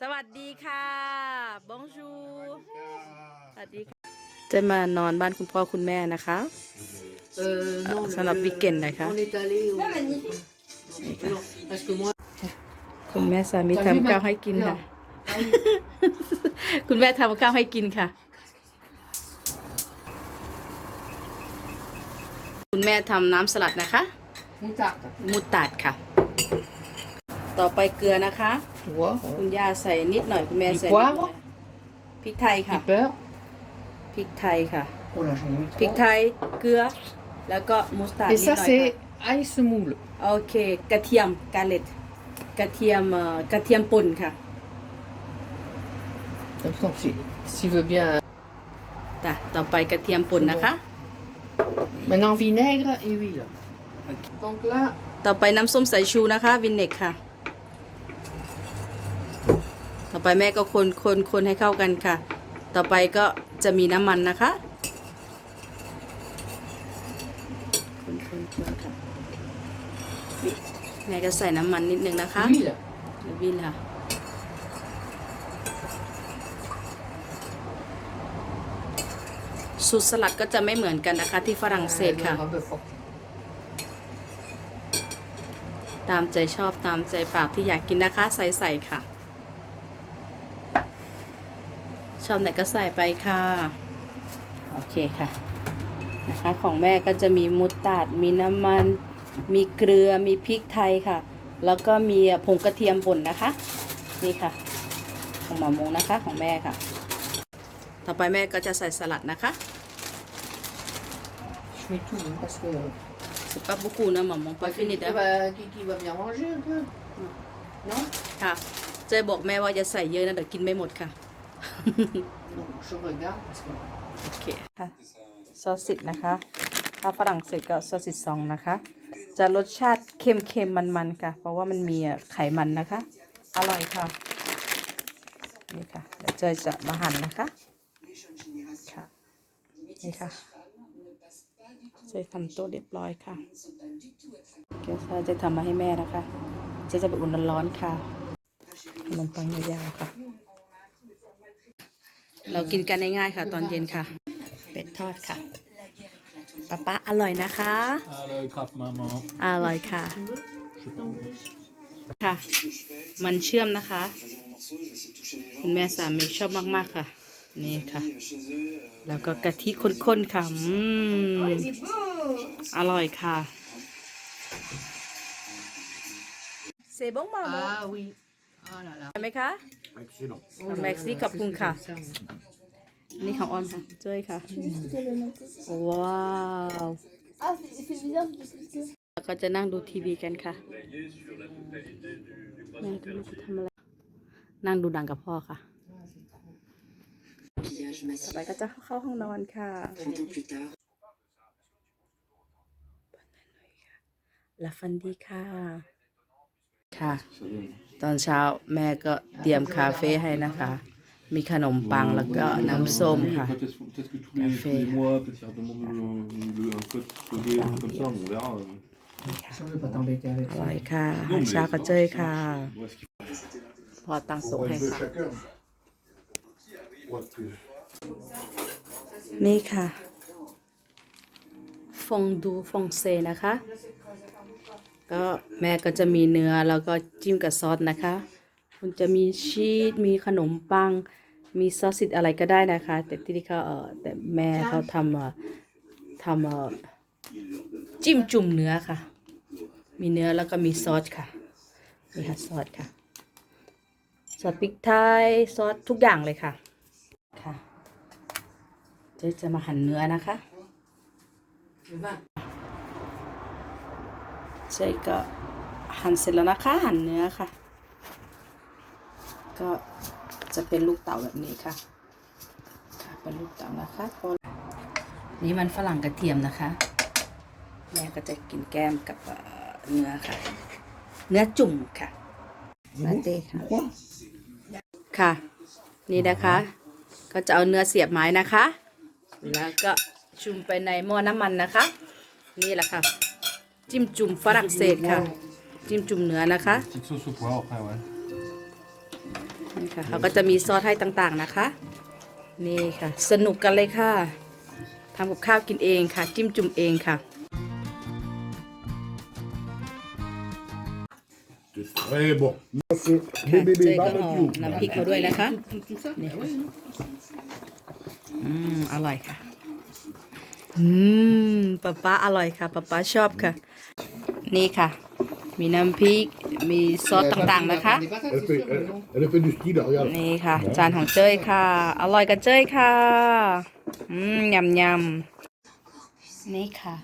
สวัสดีค่ะบองชู สวัสดีค่ะจะมานอนบ้านคุณพ่อคุณแม่นะคะ Euh, non, ça n'a le- plus qu'un, d'accord. On est allé au... Non, parce que moi... คุณแม่สามีทำข้าวให้กินค่ะ Ah oui. คุณแม่ทำข้าวให้กินค่ะ คุณแม่ทำน้ำสลัดนะคะ Moutarde. มูตาดค่ะ ต่อไปเกลือนะคะ Tu vois คุณย่าใส่นิดหน่อยคุณแม่ใส่พริกนิดวะหน่อยพริกไทยค่ะ Peur พริกไทยค่ะ Oh là, j'en ai mis พริก trop. ไทยเกลือ แล้วก็มูสตาร์ด Et นิดหน่ ça, อยค่ะ c'est ail semoule. โอเค กระเทียมกาเล็ดกระเทียมเอ่อกระเทียมป่นค่ะ Comme ça, si, s'il veut bien... จ้ะต่อไปกระเทียมป่นนะคะ Maintenant, vinaigre et huile. Donc là, ต่อไปน้ำส้มสายชูนะคะ วินเนกค่ะ ต่อไปแม่ก็คนคนคนให้เข้ากันค่ะ ต่อไปก็จะมีน้ำมันนะคะ คนคนคนค่ะแม่ก็ใส่น้ำมันนิดนึงนะคะ huile. แล้ววินค่ะสูตรสลัดก็จะไม่เหมือนกันนะคะ ที่ฝรั่งเศส Euh, ค่ะ un peu fort. ตามใจชอบตามใจปากที่อยากกินนะคะ ใส่ใส่ค่ะ ชอบไหนก็ใส่ไปค่ะ โอเคค่ะนะคะของแม่ก็จะมีมุตตาดมีน้ำมัน มีเกลือมีพริกไทยค่ะ แล้วก็มีผงกระเทียมป่นนะคะ นี่ค่ะ ของหมอมงนะคะของแม่ค่ะ ต่อไปแม่ก็จะใส่สลัดนะคะ Je mets tout, hein, parce que... สุปาบุกูนะหมอมงไปฟินิด Eh นะ ben, Kiki va bien manger un peu. Non ค่ะ เจยบอกแม่ว่าจะใส่เยอะนะเดี๋ยวกินไม่หมดค่ะ โอเคค่ะซอสสิตนะคะ ถ้าฝรั่งเศสก็ซอสสิตซองนะคะ จะรสชาติเค็มๆมันๆค่ะ เพราะว่ามันมีไขมันนะคะ อร่อยค่ะ นี่ค่ะ เดี๋ยวเจยจะมาหั่นนะคะค่ะนี่ค่ะเจยทำต๊ะเรียบร้อยค่ะเดี๋ยวเจยจะทำมาให้แม่นะคะ เจยจะไปอุ่นร้อนๆค่ะขนปังยาวๆค่ะ เรากินกันง่ายๆค่ะ ตอนเย็นค่ะ เป็ดทอดค่ะป๊าป๊าอร่อยนะคะ Hallo, grap maman. อร่อยค่ะ ค่ะ มันเชื่อมนะคะ คุณแม่สามีชอบมากๆค่ะ นี่ค่ะ แล้วก็กะทิข้นๆค่ะอืมอร่อยค่ะ เซบงมาโม Ah oui. Oh là là. ใช่ไหมคะ แม็กซี่ขอบคุณค่ะ นี่ของออนค่ะเจ้ยค่ะ ว้าวแล้วก็จะนั่งดูทีวีกันค่ะแม่ก็ไม่รู้จะทำอะไร นั่งดูหนังกับพ่อค่ะต่อไปก็จะเข้าห้องนอนค่ะ หลับฝันดีค่ะ ค่ะ ตอนเช้าแม่ก็เตรียมคาเฟ่ให้นะคะ มีขนมปังแล้วก็น้ำส้ม Oui, ค่ะ Peut-être peut-être que tous les, Café. tous les mois, peut-être faire demander le, le, un code codé, un truc comme ça, on verra. euh. Si on veut pas t'embêter avec อ ça. ร่อยค่ะอาหารเช้าก็เจยค่ะ Où est-ce qu'il พอตั้งโต๊ะให้ค่ะ faut que- นี่ค่ะ ฟองดูฟองเซนะคะ ก็แม่ก็จะมีเนื้อแล้วก็จิ้มกับซอสนะคะ มันจะมีชีสมีขนมปัง มีซอสสิอะไรก็ได้นะคะ แต่ที่นี่เขาเออแต่แม่เขาทำเออทำเออจิ้มจุ่มเนื้อค่ะ มีเนื้อแล้วก็มีซอสค่ะนี่ค่ะซอสค่ะซอสพริกไทยซอสทุกอย่างเลยค่ะค่ะเจ๊จะมาหั่นเนื้อนะคะ Le vin. เจ๊ก็หั่นเสร็จแล้วนะคะ หั่นเนื้อค่ะ ก็จะเป็นลูกเต๋าแบบนี้ค่ะค่ะเป็นลูกเต๋านะคะพอนี่มันฝรั่งกระเทียมนะคะ แม่ก็จะกินแก้มกับเอ่อเนื้อค่ะ เนื้อจุ่มค่ะลาเต้ค่ะ ค่ะ นี่นะคะ ก็จะเอาเนื้อเสียบไม้นะคะ แล้วก็จุ่มไปในหม้อน้ำมันนะคะ นี่แหละค่ะ จิ้มจุ่มฝรั่งเศสค่ะ จิ้มจุ่มเนื้อนะคะ Petite sauce au poivre après, ouais. นี่ค่ะเขาก็จะมีซอสให้ต่างๆนะคะ นี่ค่ะ สนุกกันเลยค่ะทำกับข้าวกินเองค่ะ จิ้มจุ่มเองค่ะ C'est très bon. ค่ะ Bébé เจยก็ห่อ barbecue. น้ำพริกเขาด้วยนะคะ Tout, tout ça นี่ ah ouais, non อืมอร่อยค่ะ อืมป๊าป๊าอร่อยค่ะป๊าป๊าชอบค่ะ นี่ค่ะ มีน้ำพริก มีซอสต่างๆนะคะ Des patates, Elle c'est fait, sûr, mais elle, non. elle a fait du ski là, regarde. นี่ค่ะ จานของเจ้ยค่ะ อร่อยกับเจ้ยค่ะ อืมยำยำนี่ค่ะ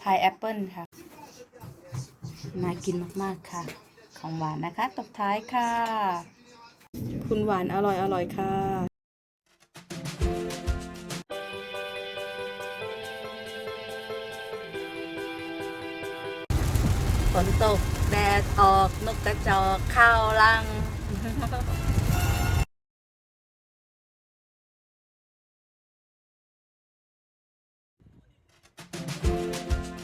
พายแอปเปิลค่ะ น่ากินมากๆค่ะ ของหวานนะคะ ตบท้ายค่ะ คุณหวานอร่อยอร่อยค่ะ ฝนตก แดดออก นกกระจอกเข้ารัง